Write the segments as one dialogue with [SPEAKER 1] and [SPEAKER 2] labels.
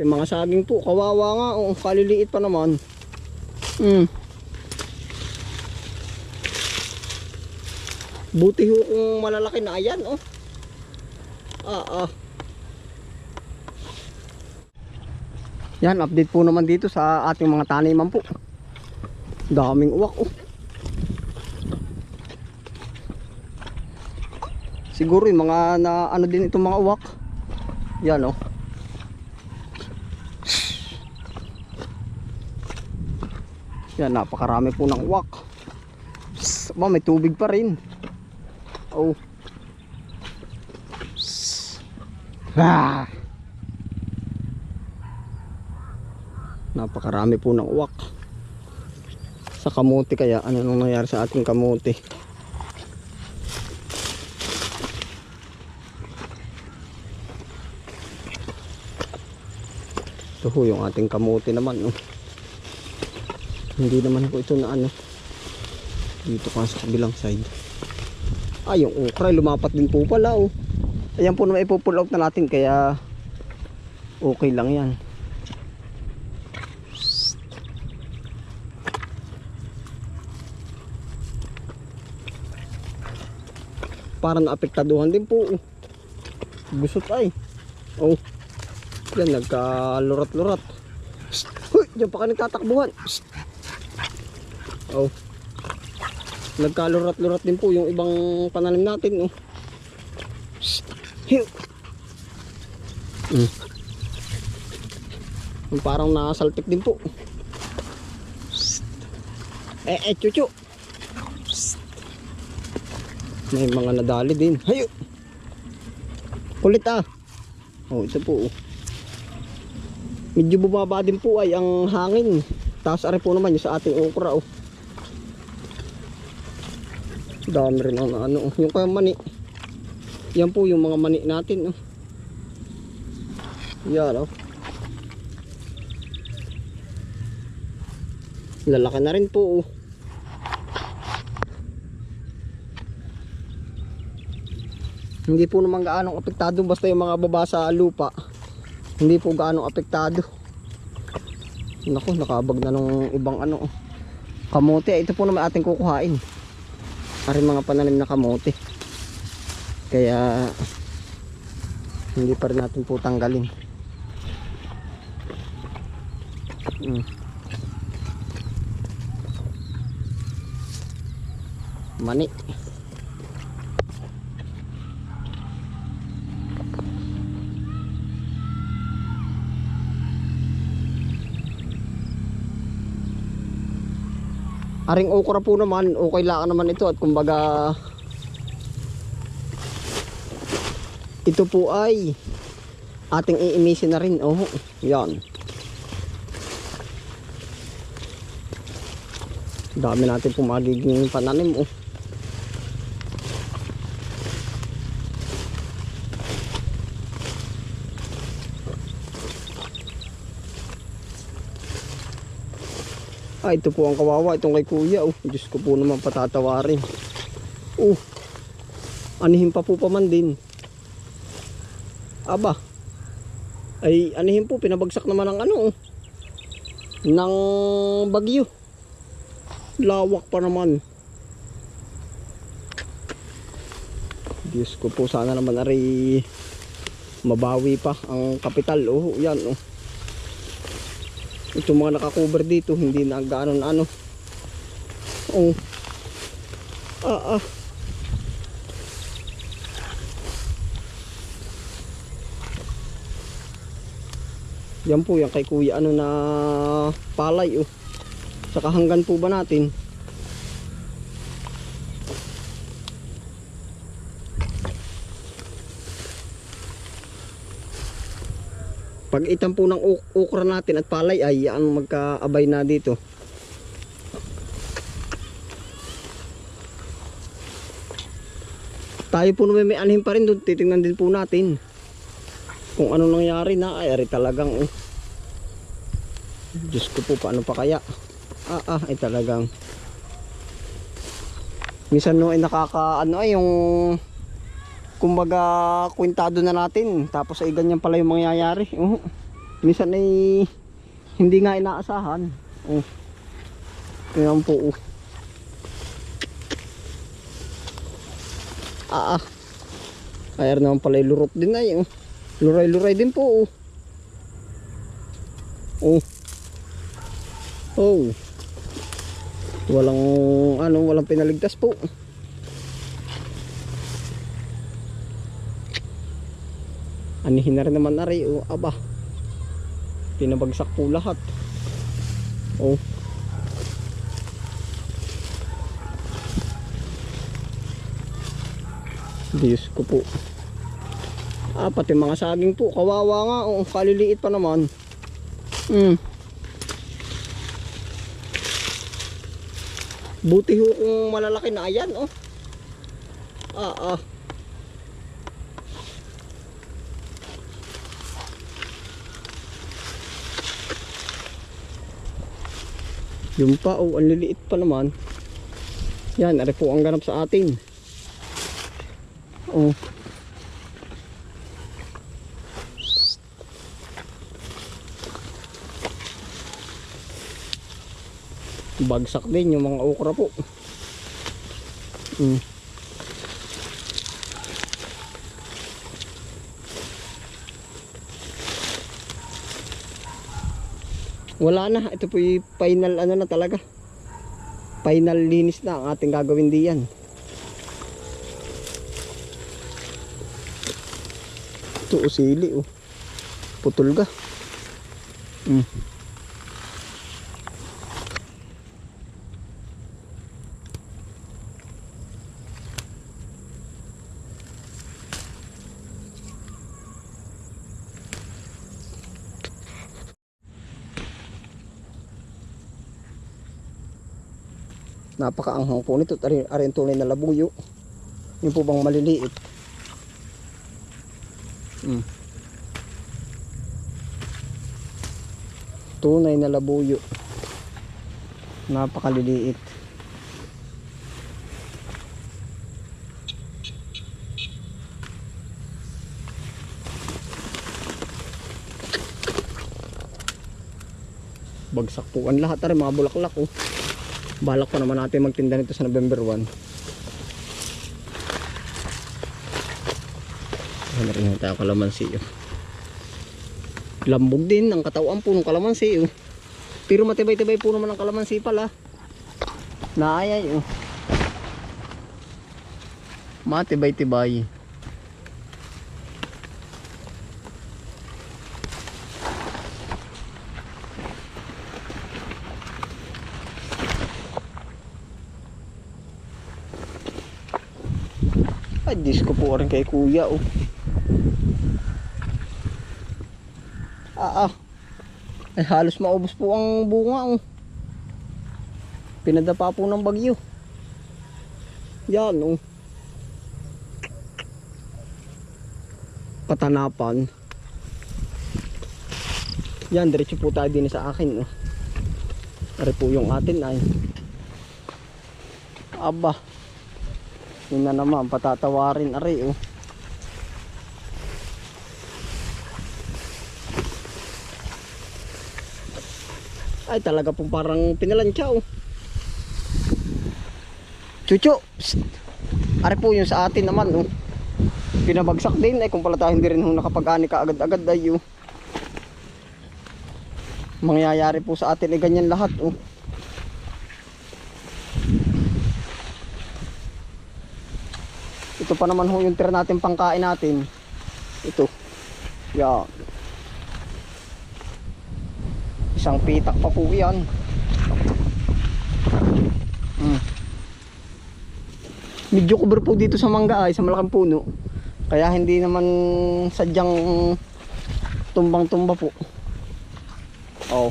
[SPEAKER 1] Yung mga saging po, kawawa nga. Oh, kaliliit pa naman. Hmm. Buti ho kung malalaki na ayan, oh. Ah, ah. Yan, update po naman dito sa ating mga taniman po. Daming uwak, oh. Siguro yung mga na ano din itong mga uwak. Yan, oh. Yan, napakarami po ng uwak. Psst, may tubig pa rin. Oh. Psst. Ah. Napakarami po ng uwak. Sa kamuti kaya, ano nang nangyari sa ating kamuti? Ito yung ating kamuti naman. Oh. Hindi naman po ito na ano. Dito ka sa kabilang side. Ah, yung okra lumapat din po pala oh. Ayan po naman ipo-pull out na natin kaya okay lang yan. Parang naapektaduhan din po. oh. Gusot ay. Oh. Yan, nagkalurat-lurat. Huy! Diyan pa ka nagtatakbuhan. Psst! Oh. Nagkalurat-lurat din po yung ibang pananim natin. Oh. Mm. Parang nasalpik din po. Eh, eh, chuchu! May mga nadali din. Hayo! Kulit ah! Oh, ito po. Oh medyo bumaba din po ay ang hangin taas ari po naman yung sa ating okra oh. Dami rin ang ano oh. yung kaya mani yan po yung mga mani natin oh. yan oh. lalaki na rin po oh. hindi po naman gaanong apektado basta yung mga baba sa lupa hindi po gaano apektado naku nakabag na nung ibang ano kamote ito po naman ating kukuhain ari mga pananim na kamote. Kaya hindi pa rin natin po tanggalin. Hmm. mani Aring okra po naman, okay lang naman ito at kumbaga ito po ay ating iimisin na rin. Oh, yan. Dami natin po magiging pananim. Oh. Ah, ito po ang kawawa. Itong kay kuya. Oh. Diyos ko po naman patatawarin. Oh. Anihin pa po pa man din. Aba. Ay, anihin po. Pinabagsak naman ng ano. Oh. Ng bagyo. Lawak pa naman. Diyos ko po sana naman ari mabawi pa ang kapital. Oh, yan oh ito mga nakakover dito hindi na gaano na ano. Oh ah ah. Yan po yan kay kuya ano na palay oh. Saka hanggan po ba natin Pag itan po ng ok- okra natin at palay ay ang magkaabay na dito. Tayo po may anhin pa rin doon. Titingnan din po natin. Kung ano nangyari na ay ari talagang oh. Diyos ko po paano pa kaya. Ah ah ay talagang. Minsan no ay nakaka ano ay yung kumbaga kwintado na natin tapos ay ganyan pala yung mangyayari. Uh. Minsan ay hindi nga inaasahan. Oh. Tingnan po. Oh. Ah, ah. Kaya naman pala yung lurot din ay. Oh. Luray-luray din po. Oh. Oh. Oh. Walang ano, walang pinaligtas po. Anihin na rin naman na rin. Oh, aba. Pinabagsak po lahat. Oh. Diyos ko po. Ah, pati mga saging po. Kawawa nga. Oh, kaliliit pa naman. Hmm. Buti ho kung malalaki na ayan, oh. Ah, ah. Yung pa, oh, ang liliit pa naman. Yan, ari po ang ganap sa atin. Oh. Bagsak din yung mga okra po. Mm. Wala na, ito po yung final ano na talaga. Final linis na ang ating gagawin diyan. Ito o sili oh. Putol ka. Mm. Napakaanghang po nito. Ari, ari ang tunay na labuyo. Yung po bang maliliit. Mm. Tunay na labuyo. Napakaliliit. Bagsak po ang lahat. Ari, mga bulaklak oh. Balak pa naman natin magtinda nito sa November 1. Ano rin tayo kalamansi oh. Lambog din ang katawan po ng kalamansi oh. Pero matibay-tibay po naman ang kalamansi pala. Naayay oh. Matibay-tibay. Ay, Po rin kay kuya, oh. Ah, ah. Ay, halos maubos po ang bunga, oh. Pinadapa po ng bagyo. Yan, oh. Patanapan. Yan, diretso po tayo din sa akin, oh. Ari po yung atin, ay. Aba. Yun na naman, patatawarin ari oh. Ay talaga pong parang pinalansya oh. Chucho! Psst. Ari po yung sa atin naman oh. Pinabagsak din ay kung pala tayo hindi rin nakapag-ani ka agad-agad ay oh. Mangyayari po sa atin ay ganyan lahat oh. Pa naman ho yung tira natin pangkain natin. Ito. Yan. Isang pitak pa po yan. Hmm. Medyo cover po dito sa mangga ay sa malaking puno. Kaya hindi naman sadyang tumbang-tumba po. Oh.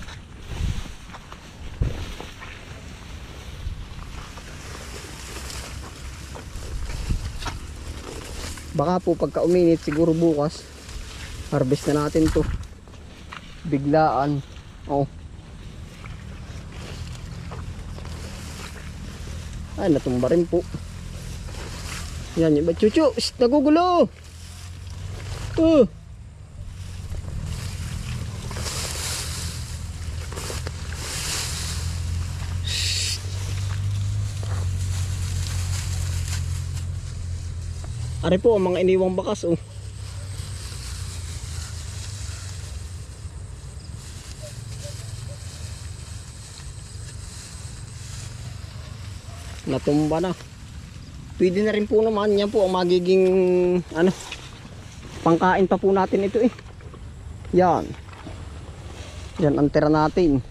[SPEAKER 1] Baka po pagka uminit siguro bukas harvest na natin to. Biglaan. Oh. Ay natumba rin po. Yan yung chuchu Shh, nagugulo! Oh Ari po ang mga iniwang bakas oh. Natumba na. Pwede na rin po naman yan po ang magiging ano pangkain pa po natin ito eh. Yan. Yan ang tira natin.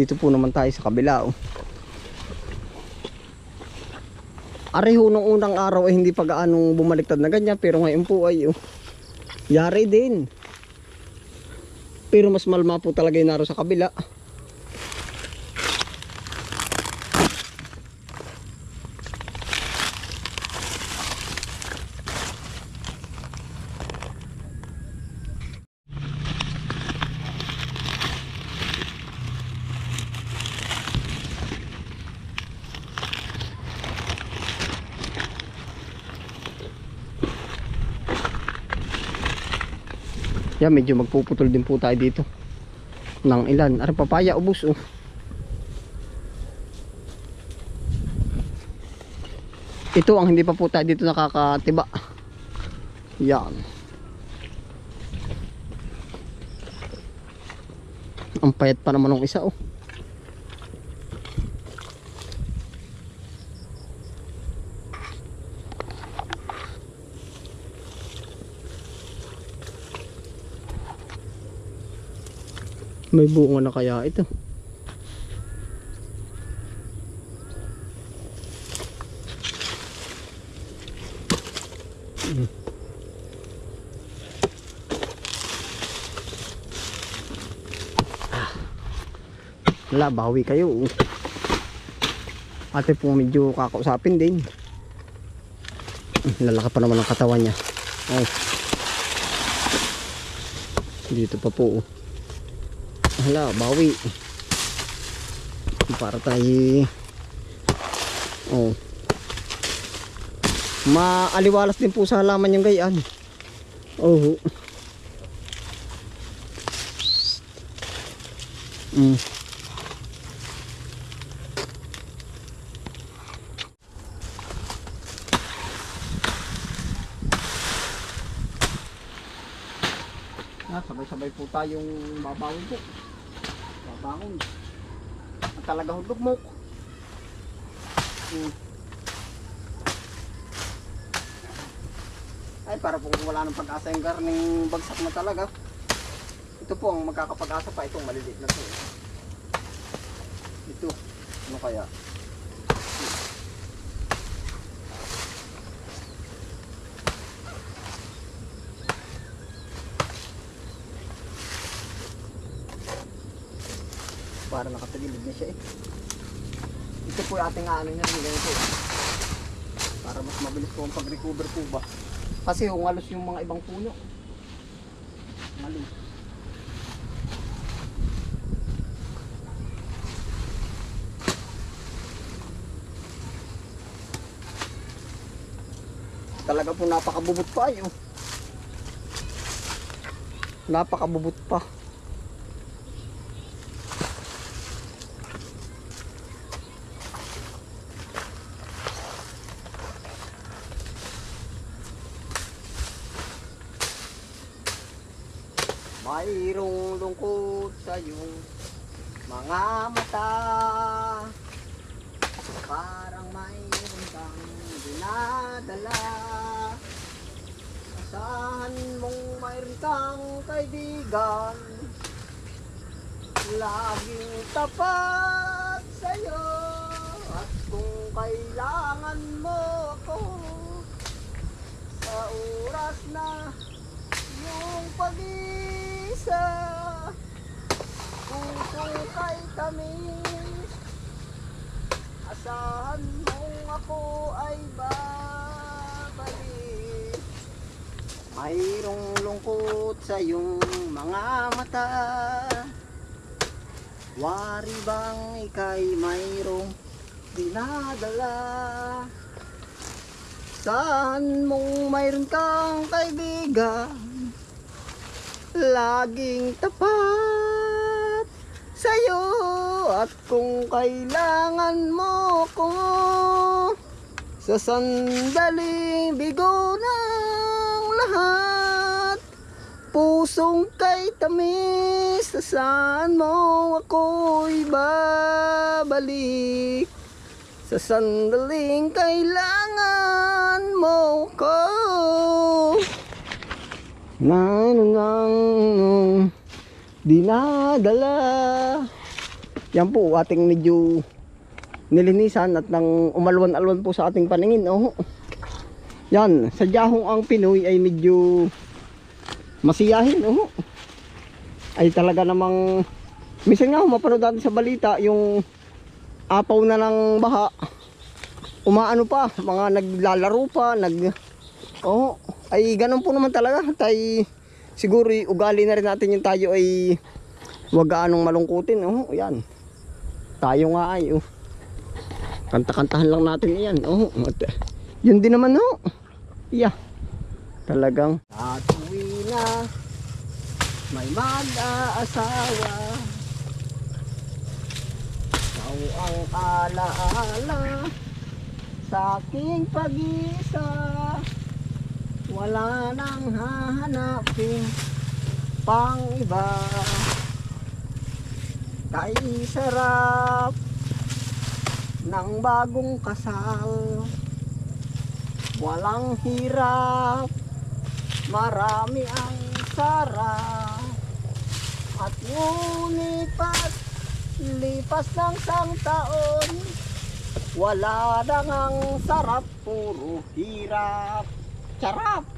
[SPEAKER 1] Dito po naman tayo sa kabila oh. Areho nung unang araw ay hindi pa gaanong bumaliktad na ganyan pero ngayon po ay oh, yari din. Pero mas malma po talaga yung naro sa kabila. Medyo magpuputol din po tayo dito. Ng ilan. Ara papaya, ubus oh. Ito ang hindi pa po tayo dito nakakatiba. Yan. Ang payat pa naman ng isa oh. May bunga na kaya ito. Mm. Ah. Wala, bawi kayo. Ate po medyo kakausapin din. Lalaki pa naman ang katawan niya. Oh. Dito pa po. oh. Hala, bawi. Para tayo Oh. Maaliwalas din po sa halaman yung gayaan. Oh. Mm. Ah, sabay-sabay po tayong babangon po. Babangon. Ang talaga hudugmok. Hmm. Ay, para po wala nang pag-asa yung garning bagsak na talaga. Ito po ang magkakapag-asa pa itong maliliit na to. Ito. Ano kaya? Para nakatagilid na siya eh. Ito po yung ating ano niya rin ganito. eh. Para mas mabilis po ang pag-recover po ba. Kasi ungalos yung mga ibang puno. Mali. Talaga po napakabubot pa yun. Napakabubot pa. Mayroong lungkot sa iyong mga mata. Parang mayroon kang dinadala. Asahan mong mayroon kang kaibigan. Laging tapat sa'yo. At kung kailangan mo ako Sa oras na yung pag-isa Puso kay tamis Asahan mong ako ay babalik. Mayroong lungkot sa iyong mga mata. Wari bang ikay mayroong dinadala? Saan mong mayroon kang kaibigan laging tapat sa'yo at kung kailangan mo ko sa sandaling bigo ng lahat. Pusong kay tamis saan mo ako'y babalik? Sa sandaling kailangan mo ko Nananang dinadala. Yan po ating medyo nilinisan at nang umalwan-alwan po sa ating paningin. Oh. Yan, sa ang Pinoy ay medyo masiyahin. Oh. Ay talaga namang minsan nga mapanood natin sa balita yung apaw na ng baha. Umaano pa, mga naglalaro pa, nag Oo, ay ganun po naman talaga. Tay siguro ugali na rin natin yung tayo ay wag gaanong malungkutin. Oo, yan. Tayo nga ay oh. Kanta-kantahan lang natin yan. Oo, at, yun din naman oh. Yeah. Talagang at uwi na may mag-aasawa. Ikaw ang alaala sa aking pag-isa. Wala nang hahanapin pang iba. Kay ng bagong kasal. Walang hirap Marami ang sarap. At ngunit pat lipas ng sang taon Wala nang ang sarap Puro hirap Charap!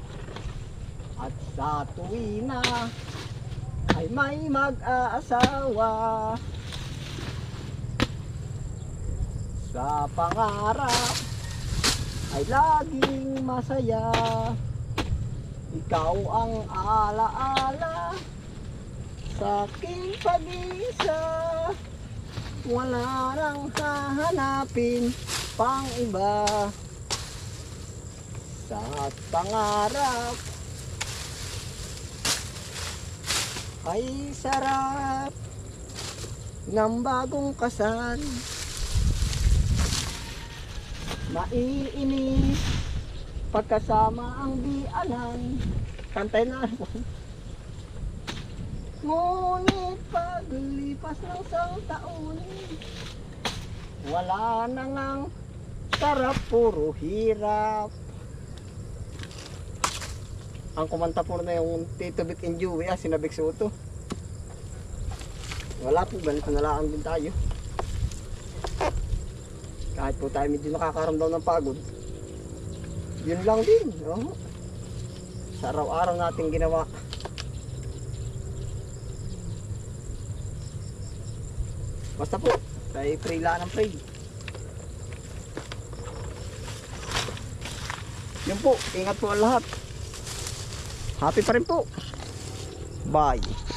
[SPEAKER 1] At sa tuwina ay may mag-aasawa. Sa pangarap ay laging masaya. Ikaw ang alaala sa aking pag-isa. Wala nang hahanapin pang iba sa pangarap. Ay sarap ng bagong kasal. Maiinis pagkasama ang bianan kantay na. Ngunit paglipas ng isang taon wala na ngang sarap puro hirap ang kumanta po na yung Tito Vic and Joey, ah, sinabik Soto. Wala po, ganito na lang din tayo. Kahit po tayo medyo nakakaramdam ng pagod. Yun lang din. Oh. Sa araw-araw nating ginawa. Basta po, tayo pray lang ng pray. Yun po, ingat po ang lahat. Happy pa rin po. Bye.